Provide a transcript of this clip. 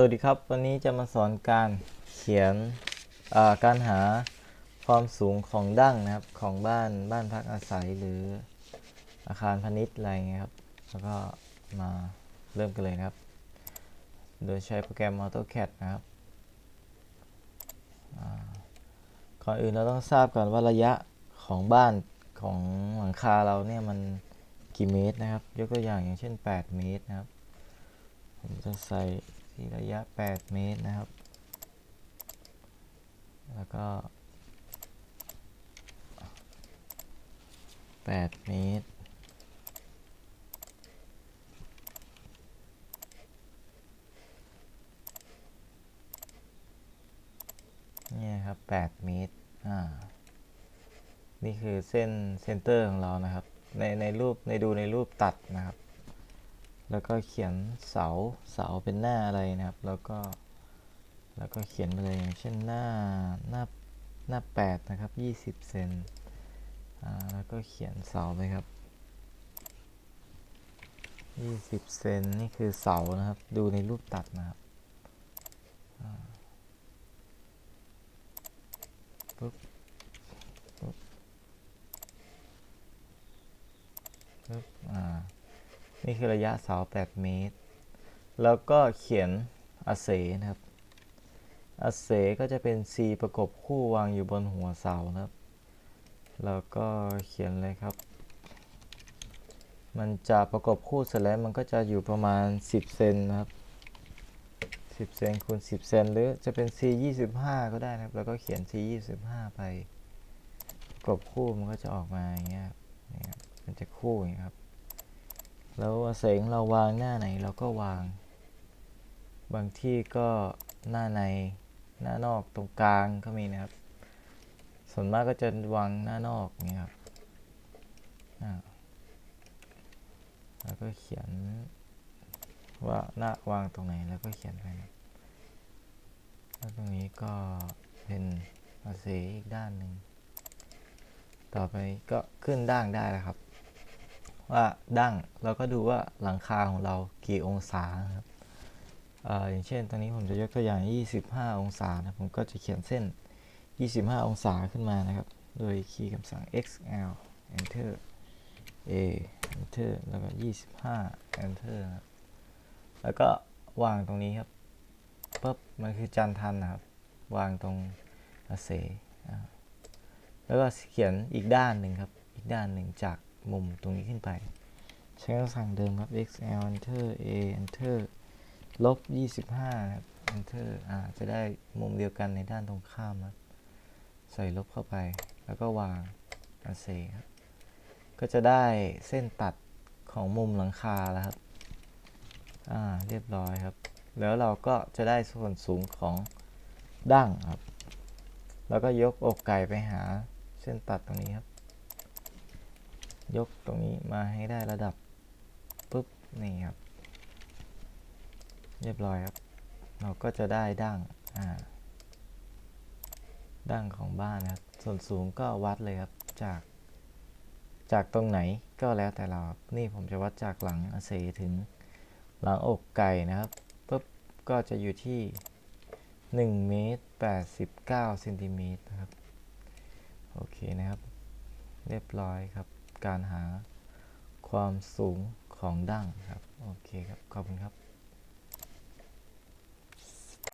สวัสดีครับ วันนี้จะมาสอนการเขียนการหาความสูงของดั้งนะครับของบ้านบ้านพักอาศัยหรืออาคารพาณิชย์อะไรเงี้ยครับ แล้วก็มาเริ่มกันเลยครับ โดยใช้โปรแกรม AutoCAD นะครับก่อนอื่นเราต้องทราบก่อนว่าระยะของบ้านของหลังคาเราเนี่ยมันกี่เมตรนะครับ ยกตัวอย่างอย่างเช่น 8 เมตรนะครับ ผมจะใส่ ที่ระยะ 8 เมตรนะครับ แล้วก็ 8 เมตร เนี่ยครับ 8 เมตร อ่า นี่คือเส้นเซนเตอร์ของเรานะครับ ในในรูปในดูในรูปตัดนะครับ แล้วก็เขียนเสาเสาเป็นหน้าอะไรนะครับ แล้วก็แล้วก็เขียนไปเลยอย่างเช่นหน้าหน้าหน้าแปดนะครับยี่สิบเซนอ่าแล้วก็เขียนเสาไปครับยี่สิบเซนนี่คือเสานะครับ ดูในรูปตัดนะครับปุ๊บปุ๊บปุ๊บอ่า นี่คือระยะเสา8เมตร แล้วก็เขียนอาเสนะครับอาเสก็จะเป็น C ประกบคู่วางอยู่บนหัวเสานะครับ แล้วก็เขียนเลยครับ มันจะประกบคู่เสร็จแล้วมันก็จะอยู่ประมาณ 10เซนนะครับ10เซนคูณ10เซนหรือจะเป็น C 25 ก็ได้นะครับ แล้วก็เขียน C 25 ไปประกบคู่มันก็จะออกมาอย่างเงี้ยนะครับมันจะคู่อย่างเงี้ยครับ แล้วเสงเราวางหน้าไหนเราก็วาง บางที่ก็หน้าในหน้านอกตรงกลางก็มีนะครับ ส่วนมากก็จะวางหน้านอกเนี่ยครับแล้วก็เขียนว่าหน้าวางตรงไหนแล้วก็เขียนไปนะแล้วตรงนี้ก็เป็นอาเสอีกด้านหนึ่ง ต่อไปก็ขึ้นด่างได้แล้วครับ ว่าดั้งเราก็ดูว่าหลังคาของเรากี่องศาครับออย่างเช่นตอนนี้ผมจะยกตัวอย่าง 25 องศานะผมก็จะเขียนเส้น 25 องศาขึ้นมานะครับ โดยคีย์คำสั่ง xl enter a enter แล้วก็ 25 enter นะแล้วก็วางตรงนี้ครับปุ๊บมันคือจันทันนะครับ วางตรงเสแล้วก็เขียนอีกด้านหนึ่งครับ อีกด้านหนึ่งจาก มุมตรงนี้ขึ้นไป ใช้คำสั่งเดิมครับ xl enter a enter ลบ 25 ครับ enter อ่า จะได้มุมเดียวกันในด้านตรงข้ามครับ ใส่ลบเข้าไป แล้วก็วางอาเซครับ ก็จะได้เส้นตัดของมุมหลังคาแล้วครับ อ่า เรียบร้อยครับ แล้วเราก็จะได้ส่วนสูงของดั้งครับ แล้วก็ยกอกไก่ไปหาเส้นตัดตรงนี้ครับ ยกตรงนี้มาให้ได้ระดับปุ๊บนี่ครับ เรียบร้อยครับ เราก็จะได้ดั้งอ่าดั้งของบ้านนะครับ ส่วนสูงก็วัดเลยครับจาก จากตรงไหนก็แล้วแต่เรานี่ผมจะวัดจากหลังอาเสถึงหลังอกไก่นะครับปุ๊บก็จะอยู่ที่1เมตร89เซนติเมตรนะครับ โอเคนะครับ เรียบร้อยครับ การหาความสูงของดั้งครับ โอเคครับ ขอบคุณครับ